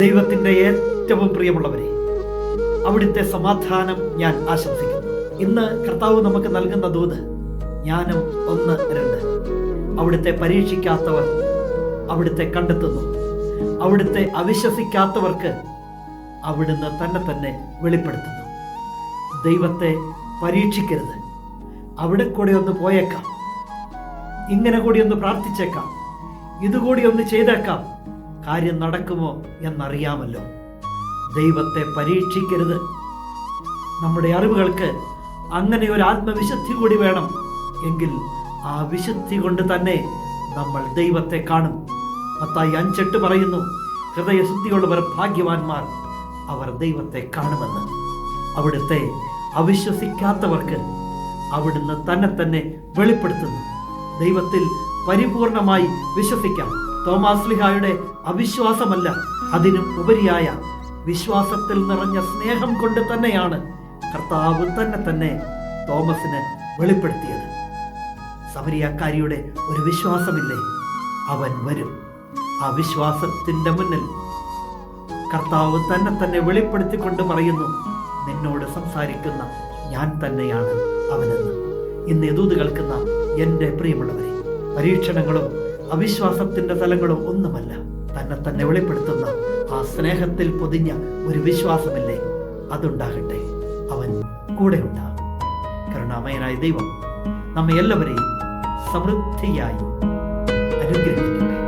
ദൈവത്തിന്റെ ഏറ്റവും പ്രിയമുള്ളവരെ അവിടുത്തെ സമാധാനം ഞാൻ ആശംസിക്കുന്നു. ഇന്ന് കർത്താവ് നമുക്ക് നൽകുന്ന ദൂത് ജ്ഞാനം ഒന്ന് രണ്ട്. അവിടുത്തെ പരീക്ഷിക്കാത്തവർ അവിടുത്തെ കണ്ടെത്തുന്നു. അവിടുത്തെ അവിശ്വസിക്കാത്തവർക്ക് അവിടുന്ന് തന്നെ തന്നെ വെളിപ്പെടുത്തുന്നു. ദൈവത്തെ പരീക്ഷിക്കരുത്. അവിടെ കൂടി ഒന്ന് പോയേക്കാം. ഇങ്ങനെ കൂടി ഒന്ന് പ്രാർത്ഥിച്ചേക്കാം. ഇതുകൂടി ഒന്ന് ചെയ്തേക്കാം. കാര്യം നടക്കുമോ എന്നറിയാമല്ലോ. ദൈവത്തെ പരീക്ഷിക്കരുത്. നമ്മുടെ അറിവുകൾക്ക് അങ്ങനെ ഒരു ആത്മവിശുദ്ധി കൂടി വേണം. എങ്കിൽ ആ വിശുദ്ധി കൊണ്ട് തന്നെ നമ്മൾ ദൈവത്തെ കാണും. മത്തായി അഞ്ചെട്ട് പറയുന്നു ഹൃദയശുദ്ധിയുള്ളവർ ഭാഗ്യവാന്മാർ അവർ ദൈവത്തെ കാണുമെന്ന്. അവിടുത്തെ അവിശ്വസിക്കാത്തവർക്ക് അവിടുന്ന് തന്നെ തന്നെ വെളിപ്പെടുത്തുന്നു. ദൈവത്തിൽ പരിപൂർണമായി വിശ്വസിക്കാം. തോമാസ് ലിഹായുടെ അവിശ്വാസമല്ല അതിനും ഉപരിയായ വിശ്വാസത്തിൽ നിറഞ്ഞ സ്നേഹം കൊണ്ട് തന്നെയാണ് കർത്താവ് തന്നെ തന്നെ തോമസിന് വെളിപ്പെടുത്തിയത്. സമരിയാക്കാരിയുടെ ഒരു വിശ്വാസമില്ലേ? അവൻ വരും. ആ വിശ്വാസത്തിന്റെ മുന്നിൽ കർത്താവ് തന്നെ തന്നെ വെളിപ്പെടുത്തിക്കൊണ്ട് പറയുന്നു നിന്നോട് സംസാരിക്കുന്ന ഞാൻ തന്നെയാണ് അവനെന്ന്. ഇന്ന് എതൂത് കേൾക്കുന്ന എന്റെ പ്രിയമുള്ളവരെ പരീക്ഷണങ്ങളും അവിശ്വാസത്തിന്റെ തലങ്ങളും ഒന്നുമല്ല. തന്നെ തന്നെ വെളിപ്പെടുത്തുന്ന ആ സ്നേഹത്തിൽ പൊതിഞ്ഞ ഒരു വിശ്വാസമില്ലേ? അതുണ്ടാകട്ടെ. അവൻ കൂടെ ഉണ്ടാകും കരുണാമയനായ ദൈവം നമ്മെ എല്ലാവരെയും സമൃദ്ധിയായി അനുഗ്രഹിക്കട്ടെ.